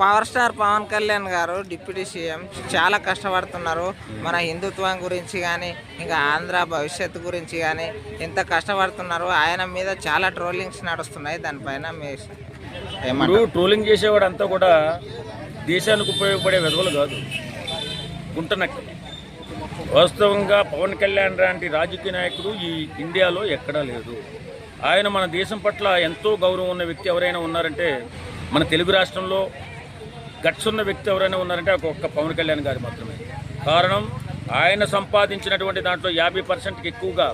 Power star Pawan Kalyan గారు deputy CM చాలా కష్టపడుతున్నారు. మన హిందుత్వం గురించి కానీ ఇంకా ఆంధ్ర భవిష్యత్తు గురించి కానీ ఎంత కష్టపడుతున్నారు. ఆయన మీద చాలా ట్రోలింగ్స్ నడుస్తున్నాయి. దానిపైన మీ ఏమంటారు? ట్రోలింగ్ చేసేవాడు అంతా కూడా దేశానికి ఉపయోగపడే విధవలు కాదు. గుంటనక్క వాస్తవంగా పవన్ కళ్యాణ్ లాంటి రాజకీయ నాయకుడు ఈ ఇండియాలో ఎక్కడా లేదు. ఆయన మన దేశం పట్ల ఎంతో గౌరవం ఉన్న వ్యక్తి ఎవరైనా ఉన్నారంటే మన తెలుగు రాష్ట్రంలో గట్స్ ఉన్న వ్యక్తి ఎవరైనా ఉన్నారంటే ఒక ఒక్క పవన్ కళ్యాణ్ గారు మాత్రమే. కారణం ఆయన సంపాదించినటువంటి దాంట్లో యాభై పర్సెంట్కి ఎక్కువగా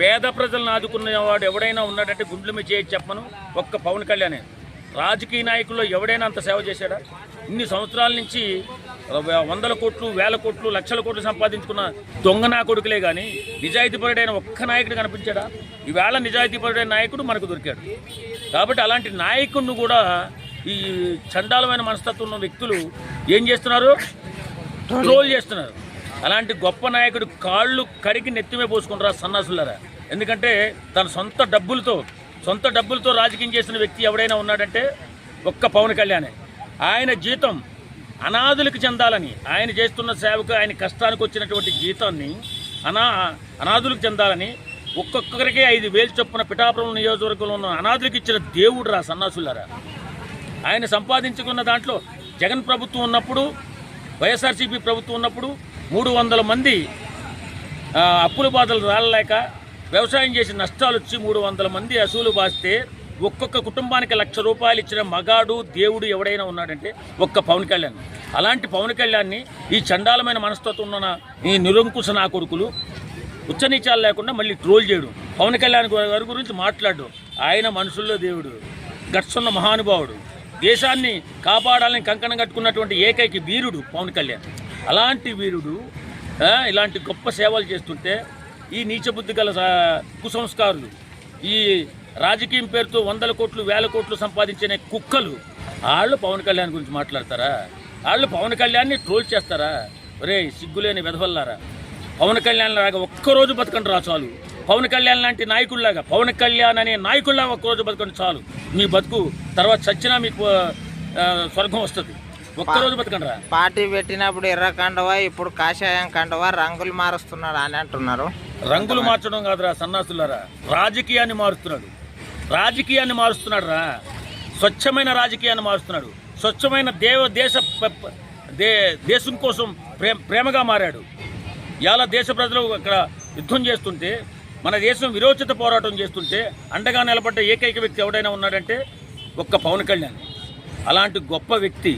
పేద ప్రజలను ఆదుకునేవాడు ఎవడైనా ఉన్నాడంటే గుండ్లు మీ చేయి చెప్పను ఒక్క పవన్ కళ్యాణే. రాజకీయ నాయకుల్లో ఎవడైనా అంత సేవ చేశాడా? ఇన్ని సంవత్సరాల నుంచి వందల కోట్లు వేల కోట్లు లక్షల కోట్లు సంపాదించుకున్న దొంగ నా కొడుకులే కానీ నిజాయితీపరుడైన ఒక్క నాయకుడు కనిపించాడా? ఈవేళ నిజాయితీపరుడైన నాయకుడు మనకు దొరికాడు. కాబట్టి అలాంటి నాయకుడిని కూడా ఈ చండాలమైన మనస్తత్వం ఉన్న వ్యక్తులు ఏం చేస్తున్నారు? ట్రోల్ చేస్తున్నారు. అలాంటి గొప్ప నాయకుడు కాళ్ళు కడిగి నెత్తిమే పోసుకుంటారా సన్నాసులారా? ఎందుకంటే తన సొంత డబ్బులతో సొంత డబ్బులతో రాజకీయం చేసిన వ్యక్తి ఎవడైనా ఉన్నాడంటే ఒక్క పవన్ కళ్యాణే. ఆయన జీతం అనాథులకు చెందాలని ఆయన చేస్తున్న సేవకు ఆయన కష్టానికి వచ్చినటువంటి జీతాన్ని అనా అనాథులకు చెందాలని ఒక్కొక్కరికి ఐదు వేలు చొప్పున పిఠాపురం నియోజకవర్గంలో ఉన్న అనాథులకు ఇచ్చిన దేవుడు రా సన్నాసులారా. ఆయన సంపాదించుకున్న దాంట్లో జగన్ ప్రభుత్వం ఉన్నప్పుడు వైఎస్ఆర్సీపీ ప్రభుత్వం ఉన్నప్పుడు మూడు వందల మంది అప్పుల బాధలు రాలలేక వ్యవసాయం చేసి నష్టాలు వచ్చి మూడు వందల మంది అసూలు బాస్తే ఒక్కొక్క కుటుంబానికి లక్ష రూపాయలు ఇచ్చిన మగాడు దేవుడు ఎవడైనా ఉన్నాడంటే ఒక్క పవన్ కళ్యాణ్. అలాంటి పవన్ కళ్యాణ్ని ఈ చండాలమైన మనస్తత్వం ఉన్న ఈ నిరంకుశ నా కొడుకులు ఉచ్చనీచాలు లేకుండా మళ్ళీ ట్రోల్ చేయడం. పవన్ కళ్యాణ్ గారి గురించి మాట్లాడు. ఆయన మనుషుల్లో దేవుడు. గట్సున్న మహానుభావుడు. దేశాన్ని కాపాడాలని కంకణం కట్టుకున్నటువంటి ఏకైక వీరుడు పవన్ కళ్యాణ్. అలాంటి వీరుడు ఇలాంటి గొప్ప సేవలు చేస్తుంటే ఈ నీచబుద్ధి గల కుసంస్కారులు ఈ రాజకీయం పేరుతో వందల కోట్లు వేల కోట్లు సంపాదించిన కుక్కలు వాళ్ళు పవన్ కళ్యాణ్ గురించి మాట్లాడతారా? వాళ్ళు పవన్ కళ్యాణ్ని ట్రోల్ చేస్తారా? ఒరే సిగ్గులేని వెధవల్లారా. పవన్ కళ్యాణ్ లాగా ఒక్కరోజు బతకండి రా చాలు. పవన్ కళ్యాణ్ లాంటి నాయకుల్లాగా పవన్ కళ్యాణ్ అనే నాయకుల్లాగా ఒక్కరోజు బతకండి చాలు. మీ బతుకు తర్వాత చచ్చినా మీకు స్వర్గం వస్తుంది. ఒక్కరోజు బతకండి రా పార్టీ పెట్టినప్పుడు ఎర్ర కండవా ఇప్పుడు కాషాయం కండవా రంగులు మారుస్తున్నాడు అని అంటున్నారు. రంగులు మార్చడం కాదురా సన్నాసులారా. రాజకీయాన్ని మారుస్తున్నాడు. రాజకీయాన్ని మారుస్తున్నాడు రా స్వచ్ఛమైన రాజకీయాన్ని మారుస్తున్నాడు. స్వచ్ఛమైన దేవ దేశ దే దేశం కోసం ప్రేమ ప్రేమగా మారాడు. ఇవాళ దేశ ప్రజలు ఇక్కడ యుద్ధం చేస్తుంటే మన దేశం విరోచిత పోరాటం చేస్తుంటే అండగా నిలబడ్డ ఏకైక వ్యక్తి ఎవడైనా ఉన్నాడంటే ఒక్క పవన్ కళ్యాణ్. అలాంటి గొప్ప వ్యక్తి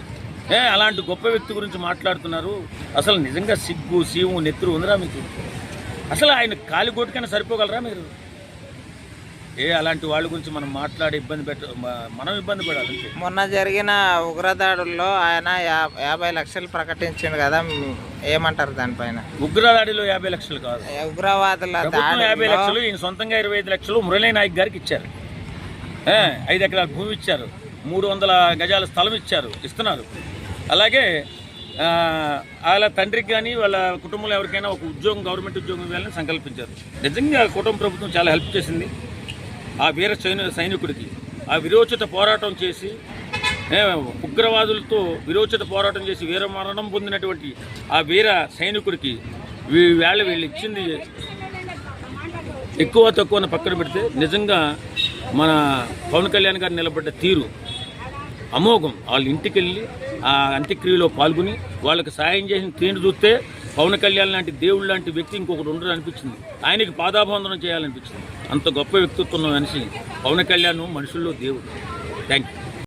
ఏ అలాంటి గొప్ప వ్యక్తి గురించి మాట్లాడుతున్నారు. అసలు నిజంగా సిగ్గు సీము నెత్తురు ఉందిరా మీకు? అసలు ఆయన కాలిగోటికైనా సరిపోగలరా మీరు? ఏ అలాంటి వాళ్ళ గురించి మనం మాట్లాడి ఇబ్బంది పెట్ట మనం ఇబ్బంది పడాలి మొన్న జరిగిన ఉగ్రదాడుల్లో ఆయన యాభై లక్షలు ప్రకటించిండు కదా ఏమంటారు దానిపైన? ఉగ్రదాడిలో యాభై లక్షలు కాదు. ఉగ్రవాదుల యాభై లక్షలు ఈయన సొంతంగా ఇరవై ఐదు లక్షలు మురళీ నాయక్ గారికి ఇచ్చారు. ఐదు ఎకరాల భూమి ఇచ్చారు. మూడు వందల గజాల స్థలం ఇచ్చారు ఇస్తున్నారు. అలాగే వాళ్ళ తండ్రికి కానీ వాళ్ళ కుటుంబంలో ఎవరికైనా ఒక ఉద్యోగం గవర్నమెంట్ ఉద్యోగం ఇవ్వాలని సంకల్పించారు. నిజంగా కుటుంబ ప్రభుత్వం చాలా హెల్ప్ చేసింది. ఆ వీర సైనికుడికి ఆ విరోచిత పోరాటం చేసి ఉగ్రవాదులతో విరోచిత పోరాటం చేసి వీరమరణం పొందినటువంటి ఆ వీర సైనికుడికి వేళ వీళ్ళు ఇచ్చింది ఎక్కువ తక్కువ పక్కన పెడితే నిజంగా మన పవన్ కళ్యాణ్ గారు నిలబడ్డ తీరు అమోఘం. వాళ్ళ ఇంటికి వెళ్ళి ఆ అంత్యక్రియలో పాల్గొని వాళ్ళకి సాయం చేసిన తీరు చూస్తే పవన్ కళ్యాణ్ లాంటి దేవుడు లాంటి వ్యక్తి ఇంకొకటి ఉండరు అనిపించింది. ఆయనకి పాదాబంధనం చేయాలనిపించింది. అంత గొప్ప వ్యక్తిత్వం మనిషి పవన్ కళ్యాణ్ మనుషుల్లో దేవుడు. Thank you